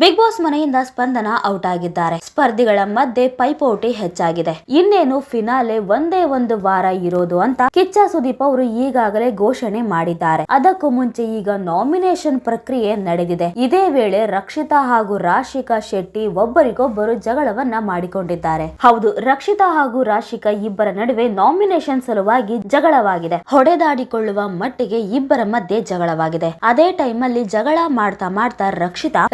Big boss ಮನೆಯಿಂದ ಸ್ಪಂದನ out ಆಗಿದ್ದಾರೆ. ಸ್ಪರ್ಧಿಗಳ ಮಧ್ಯೆ ಪೈಪೋಟಿ ಹೆಚ್ಚಾಗಿದೆ. ಇನ್ನೇನು ಫಿನಾಲೆ ಒಂದೇ ಒಂದು ವಾರ ಇರೋದು ಅಂತ ಕಿಚ್ಚ ಸುದೀಪ್ ಅವರು ಈಗಾಗಲೇ ಘೋಷಣೆ ಮಾಡಿದ್ದಾರೆ. ಅದಕ್ಕೂ ಮುಂಚೆ ಈಗ ನಾಮಿನೇಷನ್ ಪ್ರಕ್ರಿಯೆ ನಡೆದಿದೆ. ಇದೇ ವೇಳೆ ರಕ್ಷಿತಾ ಹಾಗೂ ರಾಶಿಕಾ ಶೆಟ್ಟಿ ಒಬ್ಬರಿಗೊಬ್ಬರು ಜಗಳವನ್ನ ಮಾಡಿಕೊಂಡಿದ್ದಾರೆ. ಹೌದು, ರಕ್ಷಿತಾ ಹಾಗೂ ರಾಶಿಕಾ ಇಬ್ಬರ ನಡುವೆ ನಾಮಿನೇಷನ್ ಸಲುವಾಗಿ ಜಗಳವಾಗಿದೆ. ಹೊಡೆದಾಡಿಕೊಳ್ಳುವ ಮಟ್ಟಿಗೆ ಇಬ್ಬರ ಮಧ್ಯೆ ಜಗಳವಾಗಿದೆ. ಅದೇ ಟೈಮ್ ಅಲ್ಲಿ ಜಗಳ ಮಾಡ್ತಾ ಮಾಡ್ತಾ ರಕ್ಷಿತಾ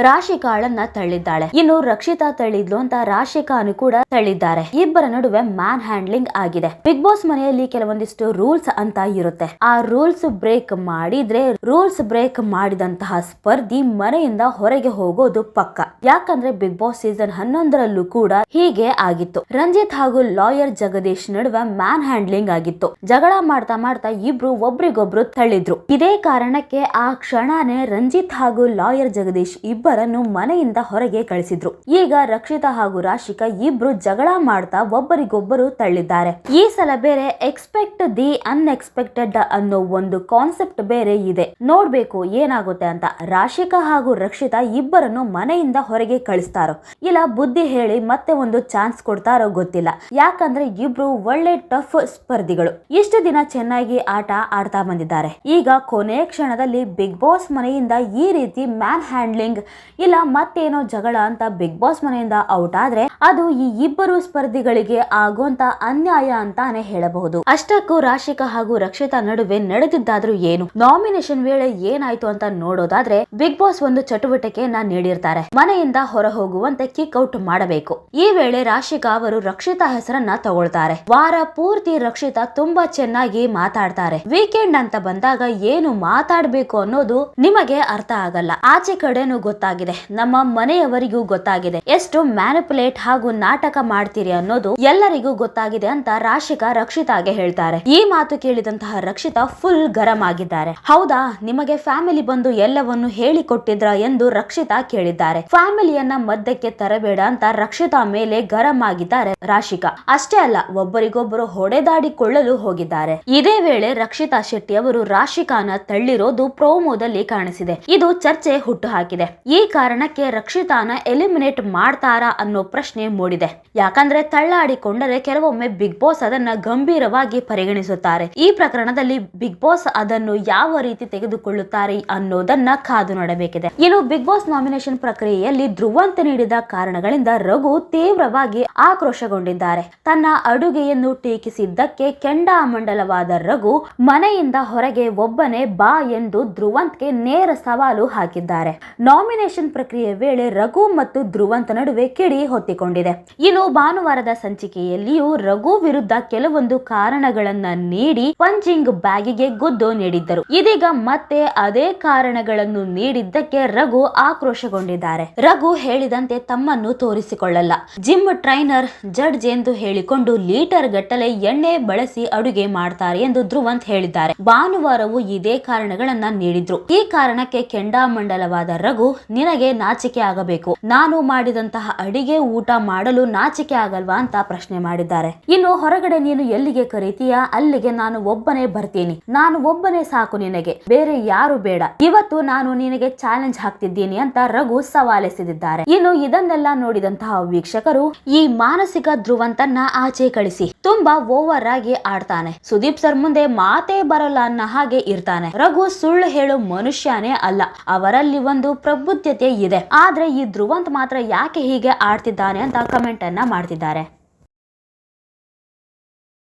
ರಾಶಿಕಾಳನ್ನ ತಳ್ಳಿದ್ದಾಳೆ. ಇನ್ನು ರಕ್ಷಿತಾ ತಳ್ಳಿದ್ಲು ಅಂತ ರಾಶಿಕಾನು ಕೂಡ ತಳ್ಳಿದ್ದಾರೆ. ಇಬ್ಬರ ನಡುವೆ ಮ್ಯಾನ್ ಹ್ಯಾಂಡ್ಲಿಂಗ್ ಆಗಿದೆ. ಬಿಗ್ ಬಾಸ್ ಮನೆಯಲ್ಲಿ ಕೆಲವೊಂದಿಷ್ಟು ರೂಲ್ಸ್ ಅಂತ ಇರುತ್ತೆ. ಆ ರೂಲ್ಸ್ ಬ್ರೇಕ್ ಮಾಡಿದ್ರೆ ರೂಲ್ಸ್ ಬ್ರೇಕ್ ಮಾಡಿದಂತಹ ಸ್ಪರ್ಧಿ ಮನೆಯಿಂದ ಹೊರಗೆ ಹೋಗೋದು ಪಕ್ಕ. ಯಾಕಂದ್ರೆ ಬಿಗ್ ಬಾಸ್ ಸೀಸನ್ ಹನ್ನೊಂದರಲ್ಲೂ ಕೂಡ ಹೀಗೆ ಆಗಿತ್ತು. ರಂಜಿತ್ ಹಾಗೂ ಲಾಯರ್ ಜಗದೀಶ್ ನಡುವೆ ಮ್ಯಾನ್ ಹ್ಯಾಂಡ್ಲಿಂಗ್ ಆಗಿತ್ತು. ಜಗಳ ಮಾಡ್ತಾ ಮಾಡ್ತಾ ಇಬ್ರು ಒಬ್ರಿಗೊಬ್ರು ತಳ್ಳಿದ್ರು. ಇದೇ ಕಾರಣಕ್ಕೆ ಆ ಕ್ಷಣನೇ ರಂಜಿತ್ ಹಾಗೂ ಲಾಯರ್ ಜಗದೀಶ್ ಇಬ್ಬರನ್ನು ಮನೆಯಿಂದ ಹೊರಗೆ ಕಳಿಸಿದ್ರು. ಈಗ ರಕ್ಷಿತಾ ಹಾಗೂ ರಾಶಿಕಾ ಇಬ್ರು ಜಗಳ ಮಾಡ್ತಾ ಒಬ್ಬರಿಗೊಬ್ಬರು ತಳ್ಳಿದ್ದಾರೆ. ಈ ಸಲ ಬೇರೆ ಎಕ್ಸ್ಪೆಕ್ಟ್ ದಿ ಅನ್ಎಕ್ಸ್ಪೆಕ್ಟೆಡ್ ಅನ್ನೋ ಒಂದು ಕಾನ್ಸೆಪ್ಟ್ ಬೇರೆ ಇದೆ. ನೋಡ್ಬೇಕು ಏನಾಗುತ್ತೆ ಅಂತ. ರಾಶಿಕಾ ಹಾಗೂ ರಕ್ಷಿತಾ ಇಬ್ಬರನ್ನು ಮನೆಯಿಂದ ಹೊರಗೆ ಕಳಿಸ್ತಾರೋ, ಇಲ್ಲ ಬುದ್ಧಿ ಹೇಳಿ ಮತ್ತೆ ಒಂದು ಚಾನ್ಸ್ ಕೊಡ್ತಾರೋ ಗೊತ್ತಿಲ್ಲ. ಯಾಕಂದ್ರೆ ಇಬ್ರು ಒಳ್ಳೆ ಟಫ್ ಸ್ಪರ್ಧಿಗಳು. ಇಷ್ಟು ದಿನ ಚೆನ್ನಾಗಿ ಆಟ ಆಡ್ತಾ ಬಂದಿದ್ದಾರೆ. ಈಗ ಕೊನೆ ಕ್ಷಣದಲ್ಲಿ ಬಿಗ್ ಬಾಸ್ ಮನೆಯಿಂದ ಈ ರೀತಿ ಮ್ಯಾನ್ ಹ್ಯಾಂಡ್ಲಿಂಗ್ ಇಲ್ಲ ಮತ್ತೇನೋ ಜಗಳ ಅಂತ ಬಿಗ್ ಬಾಸ್ ಮನೆಯಿಂದ ಔಟ್ ಆದ್ರೆ ಅದು ಈ ಇಬ್ಬರು ಸ್ಪರ್ಧಿಗಳಿಗೆ ಆಗುವಂತ ಅನ್ಯಾಯ ಅಂತಾನೆ ಹೇಳಬಹುದು. ಅಷ್ಟಕ್ಕೂ ರಾಶಿಕಾ ಹಾಗೂ ರಕ್ಷಿತಾ ನಡುವೆ ನಡೆದಿದ್ದಾದ್ರೂ ಏನು? ನಾಮಿನೇಷನ್ ವೇಳೆ ಏನಾಯ್ತು ಅಂತ ನೋಡೋದಾದ್ರೆ ಬಿಗ್ ಬಾಸ್ ಒಂದು ಚಟುವಟಿಕೆಯನ್ನ ನೀಡಿರ್ತಾರೆ. ಮನೆಯಿಂದ ಹೊರ ಹೋಗುವಂತೆ ಕಿಕ್ ಔಟ್ ಮಾಡಬೇಕು. ಈ ವೇಳೆ ರಾಶಿಕಾ ಅವರು ರಕ್ಷಿತಾ ಹೆಸರನ್ನ ತಗೊಳ್ತಾರೆ. ವಾರ ಪೂರ್ತಿ ರಕ್ಷಿತಾ ತುಂಬಾ ಚೆನ್ನಾಗಿ ಮಾತಾಡ್ತಾರೆ. ವೀಕೆಂಡ್ ಅಂತ ಬಂದಾಗ ಏನು ಮಾತಾಡ್ಬೇಕು ಅನ್ನೋದು ನಿಮಗೆ ಅರ್ಥ ಆಗಲ್ಲ. ಆಚೆ ಕಡೆನೂ ಗೊತ್ತಾಗಿದೆ. ನಮ್ಮ ಮನೆಯವರಿಗೂ ಗೊತ್ತಾಗಿದೆ. ಎಷ್ಟು ಮ್ಯಾನಿಪುಲೇಟ್ ಹಾಗೂ ನಾಟಕ ಮಾಡ್ತೀರಿ ಅನ್ನೋದು ಎಲ್ಲರಿಗೂ ಗೊತ್ತಾಗಿದೆ ಅಂತ ರಾಶಿಕಾ ರಕ್ಷಿತಾಗೆ ಹೇಳ್ತಾರೆ. ಈ ಮಾತು ಕೇಳಿದಂತಹ ರಕ್ಷಿತಾ ಫುಲ್ ಗರಂ ಆಗಿದ್ದಾರೆ. ಹೌದಾ? ನಿಮಗೆ ಫ್ಯಾಮಿಲಿ ಬಂದು ಎಲ್ಲವನ್ನು ಹೇಳಿಕೊಟ್ಟಿದ್ರ ಎಂದು ರಕ್ಷಿತಾ ಕೇಳಿದ್ದಾರೆ. ಫ್ಯಾಮಿಲಿಯನ್ನ ಮದ್ಯಕ್ಕೆ ತರಬೇಡ ಅಂತ ರಕ್ಷಿತಾ ಮೇಲೆ ಗರಂ ಆಗಿದ್ದಾರೆ ರಾಶಿಕಾ. ಅಷ್ಟೇ ಅಲ್ಲ ಒಬ್ಬರಿಗೊಬ್ಬರು ಹೊಡೆದಾಡಿಕೊಳ್ಳಲು ಹೋಗಿದ್ದಾರೆ. ಇದೇ ವೇಳೆ ರಕ್ಷಿತಾ ಶೆಟ್ಟಿ ಅವರು ರಾಶಿಕಾನ ತಳ್ಳಿರೋದು ಪ್ರೋಮೋದಲ್ಲಿ ಕಾಣಿಸಿದೆ. ಇದು ಚರ್ಚೆ ಹುಟ್ಟು ಹಾಕಿದೆ. ಈ ಕಾರಣಕ್ಕೆ ರಕ್ಷಿತಾನ ಎಲಿಮಿನೇಟ್ ಮಾಡ್ತಾರಾ ಅನ್ನೋ ಪ್ರಶ್ನೆ ಮೂಡಿದೆ. ಯಾಕಂದ್ರೆ ತಳ್ಳಾಡಿಕೊಂಡರೆ ಕೆಲವೊಮ್ಮೆ ಬಿಗ್ ಬಾಸ್ ಅದನ್ನ ಗಂಭೀರವಾಗಿ ಪರಿಗಣಿಸುತ್ತಾರೆ. ಈ ಪ್ರಕರಣದಲ್ಲಿ ಬಿಗ್ ಬಾಸ್ ಅದನ್ನು ಯಾವ ರೀತಿ ತೆಗೆದುಕೊಳ್ಳುತ್ತಾರೆ ಅನ್ನೋದನ್ನ ಕಾದು ನೋಡಬೇಕಿದೆ. ಇನ್ನು ಬಿಗ್ ಬಾಸ್ ನಾಮಿನೇಷನ್ ಪ್ರಕ್ರಿಯೆಯಲ್ಲಿ ಧ್ರುವಂತ ನೀಡಿದ ಕಾರಣಗಳಿಂದ ರಘು ತೀವ್ರವಾಗಿ ಆಕ್ರೋಶಗೊಂಡಿದ್ದಾರೆ. ತನ್ನ ಅಡುಗೆಯನ್ನು ಟೀಕಿಸಿದ್ದಕ್ಕೆ ಕೆಂಡಾಮಂಡಲವಾದ ರಘು ಮನೆಯಿಂದ ಹೊರಗೆ ಒಬ್ಬನೇ ಬಾ ಎಂದು ಧ್ರುವಂತ್ಗೆ ನೇರ ಸವಾಲು ಹಾಕಿದ್ದಾರೆ. ನಾಮಿನೇಷನ್ ಪ್ರಕ್ರಿಯೆ ವೇಳೆ ರಘು ಮತ್ತು ಧ್ರುವಂತ ನಡುವೆ ಕಿಡಿ ಹೊತ್ತಿಕೊಂಡಿದೆ. ಇನ್ನು ಭಾನುವಾರದ ಸಂಚಿಕೆಯಲ್ಲಿಯೂ ರಘು ವಿರುದ್ಧ ಕೆಲವೊಂದು ಕಾರಣಗಳನ್ನ ನೀಡಿ ಪಂಚಿಂಗ್ ಬ್ಯಾಗಿಗೆ ಗುದ್ದು ನೀಡಿದ್ದರು. ಇದೀಗ ಮತ್ತೆ ಅದೇ ಕಾರಣಗಳನ್ನು ನೀಡಿದ್ದಕ್ಕೆ ರಘು ಆಕ್ರೋಶಗೊಂಡಿದ್ದಾರೆ. ರಘು ಹೇಳಿದಂತೆ ತಮ್ಮನ್ನು ತೋರಿಸಿಕೊಳ್ಳಲ್ಲ. ಜಿಮ್ ಟ್ರೈನರ್ ಜಡ್ಜ್ ಎಂದು ಹೇಳಿಕೊಂಡು ಲೀಟರ್ ಗಟ್ಟಲೆ ಎಣ್ಣೆ ಬಳಸಿ ಅಡುಗೆ ಮಾಡ್ತಾರೆ ಎಂದು ಧ್ರುವಂತ್ ಹೇಳಿದ್ದಾರೆ. ಭಾನುವಾರವು ಇದೇ ಕಾರಣಗಳನ್ನ ನೀಡಿದ್ರು. ಈ ಕಾರಣಕ್ಕೆ ಕೆಂಡಾಮಂಡಲವಾದ ರಘು, ನಿನಗೆ ನಾಚಿಕೆ ಆಗಬೇಕು. ನಾನು ಮಾಡಿದಂತಹ ಅಡಿಗೆ ಊಟ ಮಾಡಲು ನಾಚಿಕೆ ಆಗಲ್ವಾ ಅಂತ ಪ್ರಶ್ನೆ ಮಾಡಿದ್ದಾರೆ. ಇನ್ನು ಹೊರಗಡೆ ನೀನು ಎಲ್ಲಿಗೆ ಕರೀತೀಯ? ಅಲ್ಲಿಗೆ ನಾನು ಒಬ್ಬನೇ ಬರ್ತೀನಿ. ನಾನು ಒಬ್ಬನೇ ಸಾಕು ನಿನಗೆ. ಬೇರೆ ಯಾರು ಬೇಡ. ಇವತ್ತು ನಾನು ನಿನಗೆ ಚಾಲೆಂಜ್ ಹಾಕ್ತಿದ್ದೀನಿ ಅಂತ ರಘು ಸವಾಲೆಸೆದಿದ್ದಾರೆ. ಇನ್ನು ಇದನ್ನೆಲ್ಲ ನೋಡಿದಂತಹ ವೀಕ್ಷಕರು ಈ ಮಾನಸಿಕ ಧ್ರುವಂತನ್ನ ಆಚೆ ಕಳಿಸಿ. ತುಂಬಾ ಓವರ್ ಆಗಿ ಆಡ್ತಾನೆ. ಸುದೀಪ್ ಸರ್ ಮುಂದೆ ಮಾತೇ ಬರಲ್ಲ ಅನ್ನೋ ಹಾಗೆ ಇರ್ತಾನೆ. ರಘು ಸುಳ್ಳು ಹೇಳೋ ಮನುಷ್ಯನೇ ಅಲ್ಲ. ಅವರಲ್ಲಿ ಒಂದು ಪ್ರಬುದ್ಧತೆ ಇದೆ. ಆದ್ರೆ ಈ ಧ್ರುವಂತ್ ಮಾತ್ರ ಯಾಕೆ ಹೀಗೆ ಆಡ್ತಿದ್ದಾನೆ ಅಂತ ಕಮೆಂಟ್ ಅನ್ನ ಮಾಡ್ತಿದ್ದಾರೆ.